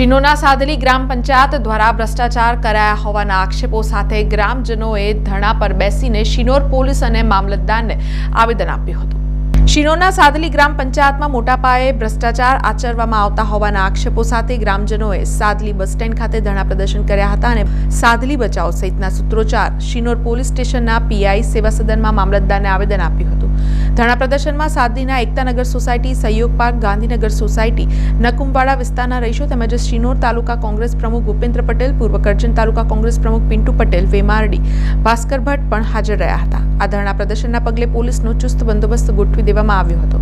શિનોના સાદલી ગ્રામ પંચાયત દ્વારા ભ્રષ્ટાચાર કરાયા હોવાના આક્ષેપો સાથે ગ્રામજનોએ ધરણા પર બેસીને શિનોર પોલીસ અને મામલતદારને આવેદન આપ્યું હતું. શિનોરના સાદલી ગ્રામ પંચાયતમાં મોટા પાયે ભ્રષ્ટાચાર આચરવામાં આવતા હોવાના આક્ષેપો સાથે ગ્રામજનોએ સાદલી બસ સ્ટેન્ડ ખાતે ધરણા પ્રદર્શન કર્યા હતા અને સાદલી બચાવ સહિતના સૂત્રોચ્ચાર શિનોર પોલીસ સ્ટેશનના પીઆઈ સેવા સદનમાં મામલતદારને આવેદન આપ્યું હતું. ધરણા પ્રદર્શનમાં સાદલીના Ektanagar society, Sahyog park, Gandhinagar society નકુમવાડા વિસ્તારના રહીશો તેમજ શિનોર તાલુકા કોંગ્રેસ પ્રમુખ ભૂપેન્દ્ર પટેલ, પૂર્વ કરજણ તાલુકા કોંગ્રેસ પ્રમુખ પિન્ટુ પટેલ, વેમારડી, ભાસ્કર ભટ્ટ પણ હાજર રહ્યા હતા. આ ધરણા પ્રદર્શનના પગલે પોલીસનો ચુસ્ત બંદોબસ્ત ગોઠવી દેવામાં આવ્યો હતો.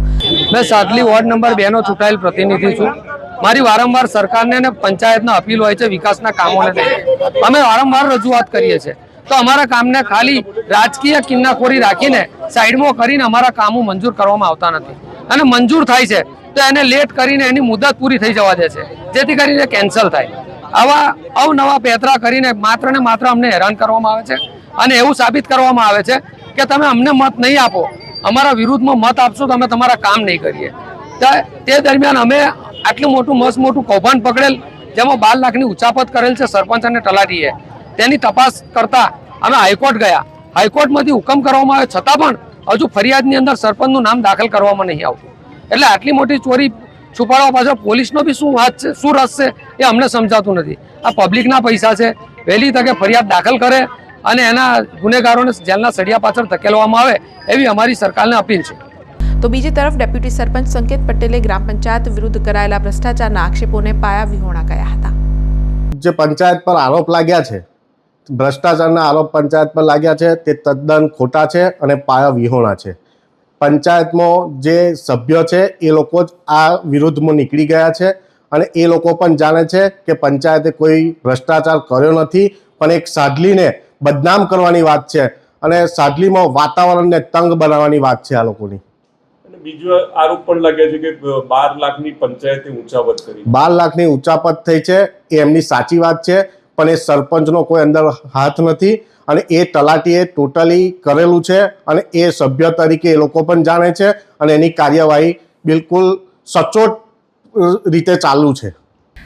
મેં સાટલી વોર્ડ નંબર બે નો ચૂંટાયેલ પ્રતિનિધિ છું. મારી વારંવાર સરકારને અને પંચાયતને અપીલ હોય છે વિકાસના કામોને અમે વારંવાર રજૂઆત કરીએ છીએ. તો અમારા કામને ખાલી રાજકીય કિન્નાખોરી રાખીને સાઈડમાં કરીને અમારા કામો મંજૂર કરવામાં આવતા નથી. અને મંજૂર થાય છે, તો એને લેટ કરીને એની મુદત પૂરી થઈ જવા દે છે. જેથી કરીને કેન્સલ થાય. આવા અવનવા પેતરા કરીને માત્ર ને માત્ર અમને હેરાન કરવામાં આવે છે. અને એવું સાબિત કરવામાં આવે છે કે તમે અમને મત નહીં આપો. અમારા વિરુદ્ધમાં મત આપશો તો અમે તમારા કામ નહીં કરીએ. તે- દરમિયાન અમે આટલું મોટું મસ્ત મોટું કૌભાંડ પકડેલ, જેમાં બાર લાખની ઉચાપત કરેલ છે સરપંચ અને તલાટીએ. તેની તપાસ કરતા અમે હાઈકોર્ટ ગયા. હાઈકોર્ટમાંથી હુકમ કરવામાં આવ્યો, છતાં પણ હજુ ફરિયાદની અંદર સરપંચનું નામ દાખલ કરવામાં નહીં આવતું. એટલે આટલી મોટી ચોરી છુપાડવા પાછળ પોલીસનો બી શું હાથ છે, શું રસ છે એ અમને સમજાતું નથી. આ પબ્લિકના પૈસા છે. વહેલી તકે ફરિયાદ દાખલ કરે અને એના ગુનેગારોને જેલના સળિયા પાછળ ધકેલવામાં આવે એવી અમારી સરકારને અપીલ છે. તો બીજી તરફ ડેપ્યુટી સરપંચ સંકેત પટેલે ગ્રામ પંચાયત વિરુદ્ધ કરાયેલા ભ્રષ્ટાચારના આક્ષેપોને પાયા વિહોણા કયા હતા. જે પંચાયત પર આરોપ લાગ્યા છે ભ્રષ્ટાચારના આરોપ પંચાયત પર લાગ્યા છે તે તદ્દન ખોટા છે અને પાયા વિહોણા છે. પંચાયતમાં જે સભ્ય છે એ લોકો જ આ વિરુદ્ધમાં નીકળી ગયા છે અને એ લોકો પણ જાણે છે કે પંચાયતે કોઈ ભ્રષ્ટાચાર કર્યો નથી પણ એક સાદલીને બદનામ કરવાની વાત છે અને સાદલીમાં વાતાવરણને તંગ બનાવવાની વાત છે આ લોકોની. બીજો આરોપ પણ લાગે છે કે બાર લાખની પંચાયતે કરી. બાર લાખની ઊંચાપત થઈ છે એ એમની સાચી વાત છે પણ એ સરપંચનો કોઈ અંદર હાથ નથી અને એ તલાટીએ ટોટલી કરેલું છે અને એ સભ્ય તરીકે એ લોકો પણ જાણે છે અને એની કાર્યવાહી બિલકુલ સચોટ રીતે ચાલુ છે.